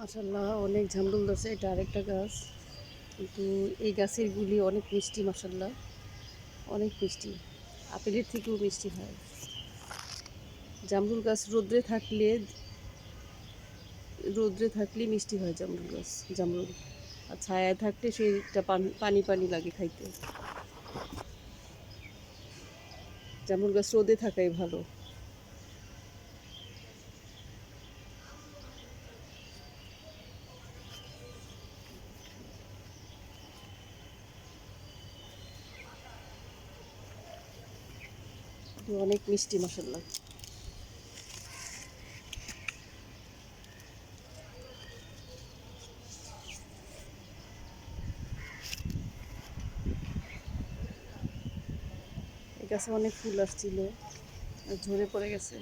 মাসাল্লাহ অনেক ঝামরুল ধরছে। এটা আরেকটা গাছ। কিন্তু এই গাছের গুলি অনেক মিষ্টি মাসাল্লাহ অনেক মিষ্টি। আপেলের থেকেও মিষ্টি হয়। জামরুল গাছ রোদ্রে থাকলে রোদ্রে থাকলে মিষ্টি হয় জামরুল গাছ জামরুল আর ছায়ায় থাকলে সেটা পানি পানি পানি লাগে খাইতে। জামরুল গাছ রোদে থাকাই ভালো। অনেক মিষ্টি মশলা। গাছে অনেক ফুল আসছিল ঝরে পড়ে গেছে।